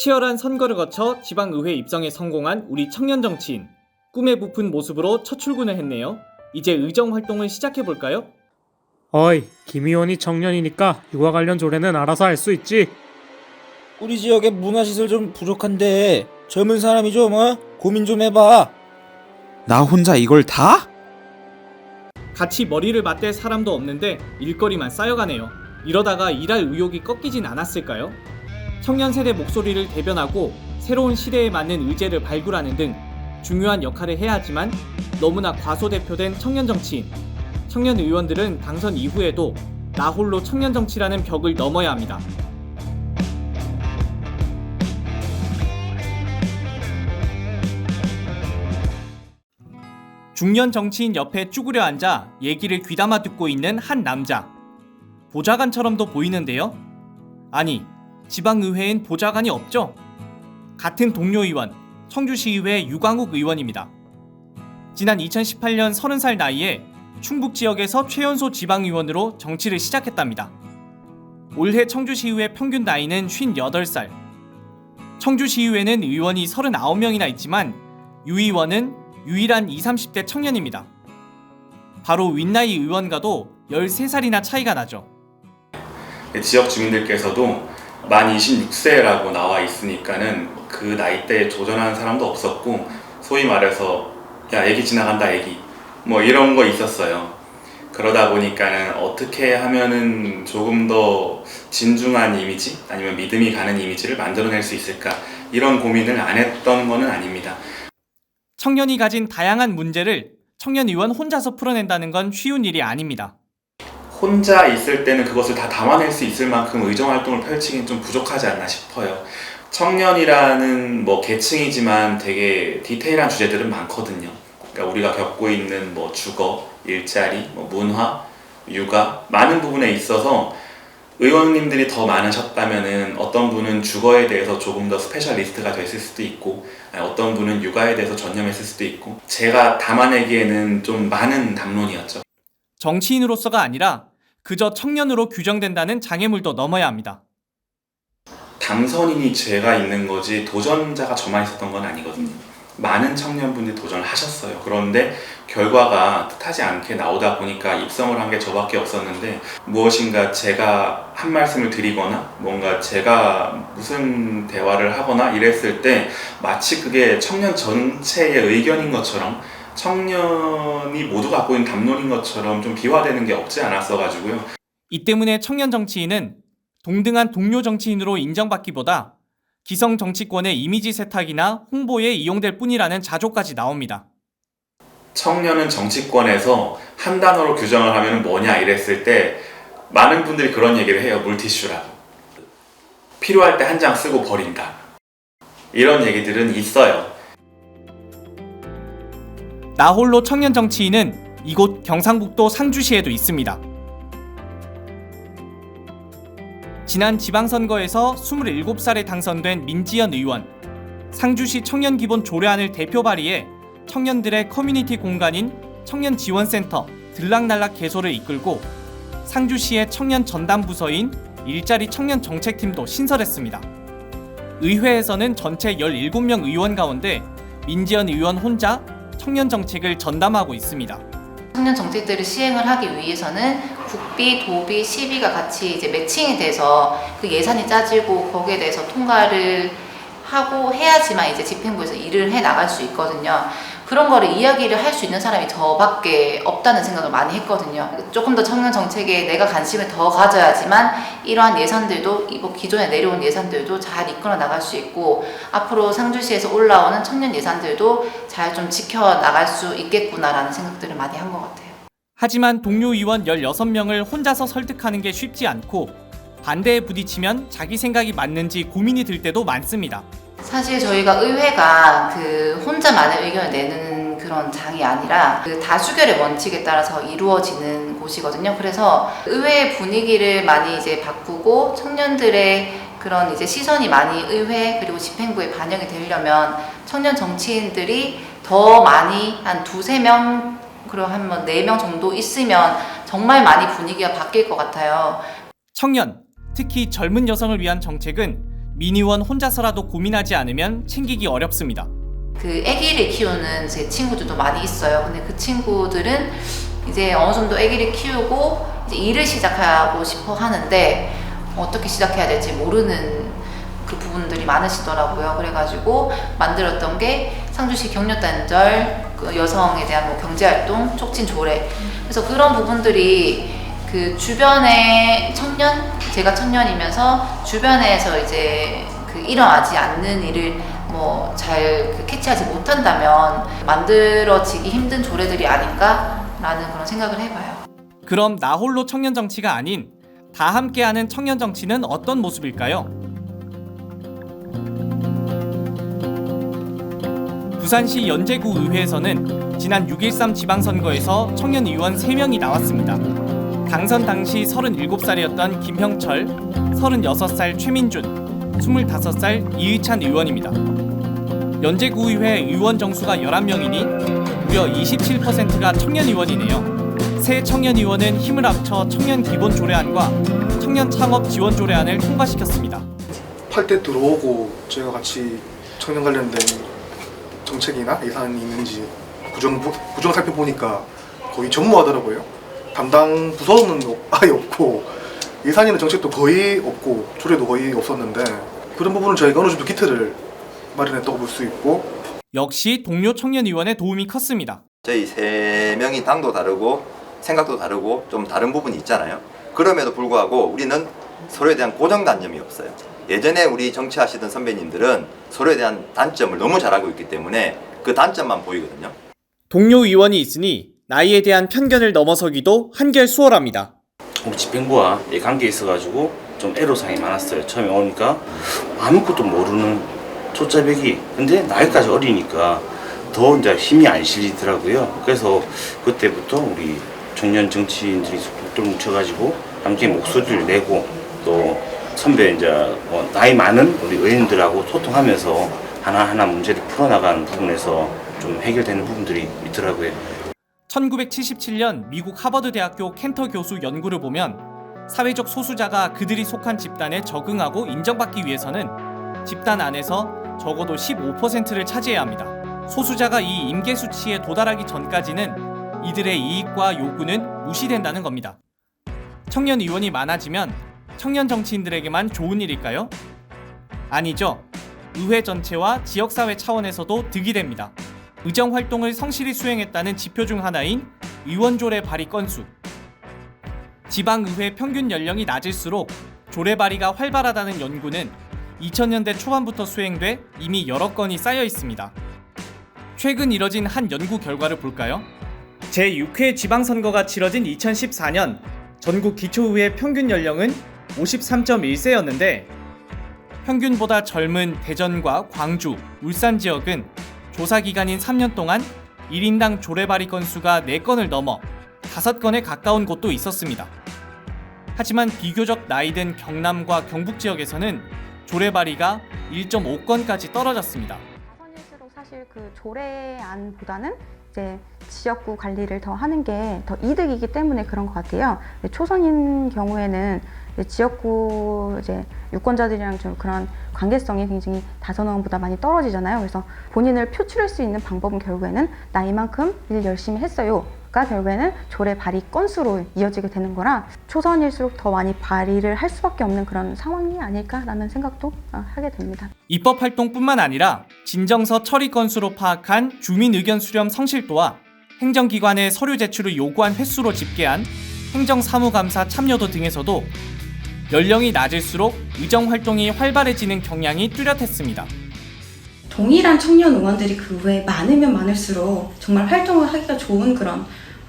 치열한 선거를 거쳐 지방의회 입성에 성공한 우리 청년 정치인. 꿈에 부푼 모습으로 첫 출근을 했네요. 이제 의정 활동을 시작해 볼까요? 어이, 김 의원이 청년이니까 육아 관련 조례는 알아서 할 수 있지. 우리 지역에 문화시설 좀 부족한데 젊은 사람이 좀 어? 고민 좀 해봐. 나 혼자 이걸 다? 같이 머리를 맞댈 사람도 없는데 일거리만 쌓여가네요. 이러다가 일할 의욕이 꺾이진 않았을까요? 청년 세대 목소리를 대변하고 새로운 시대에 맞는 의제를 발굴하는 등 중요한 역할을 해야 하지만 너무나 과소대표된 청년 정치인. 청년 의원들은 당선 이후에도 나 홀로 청년 정치라는 벽을 넘어야 합니다. 중년 정치인 옆에 쭈그려 앉아 얘기를 귀담아 듣고 있는 한 남자. 보좌관처럼도 보이는데요? 아니, 지방의회엔 보좌관이 없죠? 같은 동료 의원, 청주시의회 유광욱 의원입니다. 지난 2018년 30살 나이에 충북 지역에서 최연소 지방의원으로 정치를 시작했답니다. 올해 청주시의회 평균 나이는 58살. 청주시의회는 의원이 39명이나 있지만 유 의원은 유일한 20, 30대 청년입니다. 바로 윗나이 의원과도 13살이나 차이가 나죠. 지역 주민들께서도 만 26세라고 나와 있으니까는 그 나이대에 도전하는 사람도 없었고 소위 말해서 야 애기 지나간다 애기 뭐 이런 거 있었어요. 그러다 보니까는 어떻게 하면은 조금 더 진중한 이미지 아니면 믿음이 가는 이미지를 만들어낼 수 있을까 이런 고민을 안 했던 거는 아닙니다. 청년이 가진 다양한 문제를 청년 의원 혼자서 풀어낸다는 건 쉬운 일이 아닙니다. 혼자 있을 때는 그것을 다 담아낼 수 있을 만큼 의정 활동을 펼치긴 좀 부족하지 않나 싶어요. 청년이라는 뭐 계층이지만 되게 디테일한 주제들은 많거든요. 그러니까 우리가 겪고 있는 뭐 주거, 일자리, 뭐 문화, 육아 많은 부분에 있어서 의원님들이 더 많으셨다면은 어떤 분은 주거에 대해서 조금 더 스페셜리스트가 됐을 수도 있고 어떤 분은 육아에 대해서 전념했을 수도 있고 제가 담아내기에는 좀 많은 담론이었죠. 정치인으로서가 아니라 그저 청년으로 규정된다는 장애물도 넘어야 합니다. 당선인이 죄가 있는 거지 도전자가 저만 있었던 건 아니거든요. 많은 청년분들이 도전을 하셨어요. 그런데 결과가 뜻하지 않게 나오다 보니까 입성을 한 게 저밖에 없었는데 무엇인가 제가 한 말씀을 드리거나 뭔가 제가 무슨 대화를 하거나 이랬을 때 마치 그게 청년 전체의 의견인 것처럼 청년이 모두 갖고 있는 담론인 것처럼 좀 비화되는 게 없지 않았어 가지고요. 이 때문에 청년 정치인은 동등한 동료 정치인으로 인정받기보다 기성 정치권의 이미지 세탁이나 홍보에 이용될 뿐이라는 자조까지 나옵니다. 청년은 정치권에서 한 단어로 규정을 하면 뭐냐 이랬을 때 많은 분들이 그런 얘기를 해요. 물티슈라고. 필요할 때 한 장 쓰고 버린다. 이런 얘기들은 있어요. 나홀로 청년 정치인은 이곳 경상북도 상주시에도 있습니다. 지난 지방선거에서 27살에 당선된 민지연 의원, 상주시 청년 기본 조례안을 대표 발의해 청년들의 커뮤니티 공간인 청년 지원센터 들락날락 개소를 이끌고 상주시의 청년 전담 부서인 일자리 청년 정책팀도 신설했습니다. 의회에서는 전체 17명 의원 가운데 민지연 의원 혼자 청년 정책을 전담하고 있습니다. 청년 정책들을 시행을 하기 위해서는 국비, 도비, 시비가 같이 이제 매칭이 돼서 그 예산이 짜지고 거기에 대해서 통과를 하고 해야지만 이제 집행부에서 일을 해 나갈 수 있거든요. 그런 거를 이야기를 할 수 있는 사람이 저밖에 없다는 생각을 많이 했거든요. 조금 더 청년 정책에 내가 관심을 더 가져야지만 이러한 예산들도 이거 기존에 내려온 예산들도 잘 이끌어 나갈 수 있고 앞으로 상주시에서 올라오는 청년 예산들도 잘 좀 지켜 나갈 수 있겠구나라는 생각들을 많이 한 것 같아요. 하지만 동료 의원 16명을 혼자서 설득하는 게 쉽지 않고 반대에 부딪히면 자기 생각이 맞는지 고민이 들 때도 많습니다. 사실 저희가 의회가 그 혼자만의 의견을 내는 그런 장이 아니라 그 다수결의 원칙에 따라서 이루어지는 곳이거든요. 그래서 의회 분위기를 많이 이제 바꾸고 청년들의 그런 이제 시선이 많이 의회 그리고 집행부에 반영이 되려면 청년 정치인들이 더 많이 한 두세 명 그리고 한뭐 네 명 정도 있으면 정말 많이 분위기가 바뀔 것 같아요. 청년, 특히 젊은 여성을 위한 정책은 미니원 혼자서라도 고민하지 않으면 챙기기 어렵습니다. 그 아기를 키우는 제 친구들도 많이 있어요. 근데 그 친구들은 이제 어느 정도 아기를 키우고 이제 일을 시작하고 싶어 하는데 어떻게 시작해야 될지 모르는 그 부분들이 많으시더라고요. 그래가지고 만들었던 게 상주시 격려단절, 그 여성에 대한 뭐 경제활동, 촉진 조례. 그래서 그런 부분들이 그 주변의 청년, 제가 청년이면서 주변에서 이제 그 일어나지 않는 일을 뭐잘 캐치하지 못한다면 만들어지기 힘든 조례들이 아닌가라는 그런 생각을 해봐요. 그럼 나 홀로 청년 정치가 아닌 다 함께하는 청년 정치는 어떤 모습일까요? 부산시 연제구 의회에서는 지난 6.13 지방선거에서 청년 의원 3명이 나왔습니다. 당선 당시 37살이었던 김형철, 36살 최민준, 25살 이의찬 의원입니다. 연제구의회 의원 정수가 11명이니 무려 27%가 청년 의원이네요. 새 청년 의원은 힘을 합쳐 청년 기본 조례안과 청년 창업 지원 조례안을 통과시켰습니다. 8대 들어오고 저희가 같이 청년 관련된 정책이나 예산이 있는지 구정 구정 살펴보니까 거의 전무하더라고요. 담당 부서는 아예 없고 예산이나 정책도 거의 없고 조례도 거의 없었는데 그런 부분은 저희가 어느 정도 기틀을 마련했다고 볼 수 있고 역시 동료 청년 의원의 도움이 컸습니다. 저희 세 명이 당도 다르고 생각도 다르고 좀 다른 부분이 있잖아요. 그럼에도 불구하고 우리는 서로에 대한 고정관념이 없어요. 예전에 우리 정치하시던 선배님들은 서로에 대한 단점을 너무 잘 알고 있기 때문에 그 단점만 보이거든요. 동료 의원이 있으니 나이에 대한 편견을 넘어서기도 한결 수월합니다. 우리 집행부와 예, 관계에 있어가지고 좀 애로사항이 많았어요. 처음에 오니까 아무것도 모르는 초짜배기. 근데 나이까지 어리니까 더 이제 힘이 안 실리더라고요. 그래서 그때부터 우리 청년 정치인들이 똘 뭉쳐가지고 함께 목소리를 내고 또 선배 이제 뭐 나이 많은 우리 의원들하고 소통하면서 하나하나 문제를 풀어나가는 부분에서 좀 해결되는 부분들이 있더라고요. 1977년 미국 하버드 대학교 켄터 교수 연구를 보면 사회적 소수자가 그들이 속한 집단에 적응하고 인정받기 위해서는 집단 안에서 적어도 15%를 차지해야 합니다. 소수자가 이 임계 수치에 도달하기 전까지는 이들의 이익과 요구는 무시된다는 겁니다. 청년 의원이 많아지면 청년 정치인들에게만 좋은 일일까요? 아니죠. 의회 전체와 지역사회 차원에서도 득이 됩니다. 의정 활동을 성실히 수행했다는 지표 중 하나인 의원 조례 발의 건수. 지방의회 평균 연령이 낮을수록 조례 발의가 활발하다는 연구는 2000년대 초반부터 수행돼 이미 여러 건이 쌓여 있습니다. 최근 이뤄진 한 연구 결과를 볼까요? 제6회 지방선거가 치러진 2014년 전국 기초의회 평균 연령은 53.1세였는데 평균보다 젊은 대전과 광주, 울산 지역은 조사 기간인 3년 동안 1인당 조례 발의 건수가 4건을 넘어 5건에 가까운 곳도 있었습니다. 하지만 비교적 나이든 경남과 경북 지역에서는 조례 발의가 1.5건까지 떨어졌습니다. 사실 그 조례안보다는 이제 지역구 관리를 더 하는 게 더 이득이기 때문에 그런 것 같아요. 초선인 경우에는 이제 지역구 이제 유권자들이랑 좀 그런 관계성이 굉장히 다선원보다 많이 떨어지잖아요. 그래서 본인을 표출할 수 있는 방법은 결국에는 나 이만큼 일 열심히 했어요. 가 결국에는 조례 발의 건수로 이어지게 되는 거라 초선일수록 더 많이 발의를 할 수밖에 없는 그런 상황이 아닐까라는 생각도 어, 하게 됩니다. 입법 활동뿐만 아니라 진정서 처리 건수로 파악한 주민 의견 수렴 성실도와 행정기관의 서류 제출을 요구한 횟수로 집계한 행정사무감사 참여도 등에서도 연령이 낮을수록 의정 활동이 활발해지는 경향이 뚜렷했습니다. 동일한 청년 의원들이 그 외에 많으면 많을수록 정말 활동을 하기가 좋은 그런 어,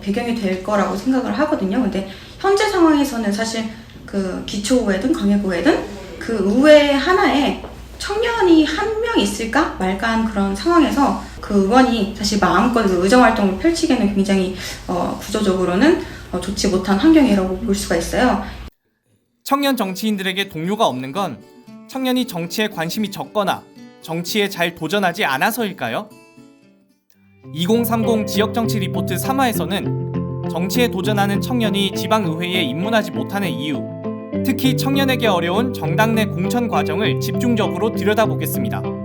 배경이 될 거라고 생각을 하거든요. 근데 현재 상황에서는 사실 그 기초의회든 강의구회든 그 의회 하나에 청년이 한 명 있을까 말까한 그런 상황에서 그 의원이 사실 마음껏 그 의정 활동을 펼치기에는 굉장히 어, 구조적으로는 어, 좋지 못한 환경이라고 볼 수가 있어요. 청년 정치인들에게 동료가 없는 건 청년이 정치에 관심이 적거나 정치에 잘 도전하지 않아서일까요? 2030 지역정치 리포트 3화에서는 정치에 도전하는 청년이 지방의회에 입문하지 못하는 이유, 특히 청년에게 어려운 정당 내 공천 과정을 집중적으로 들여다보겠습니다.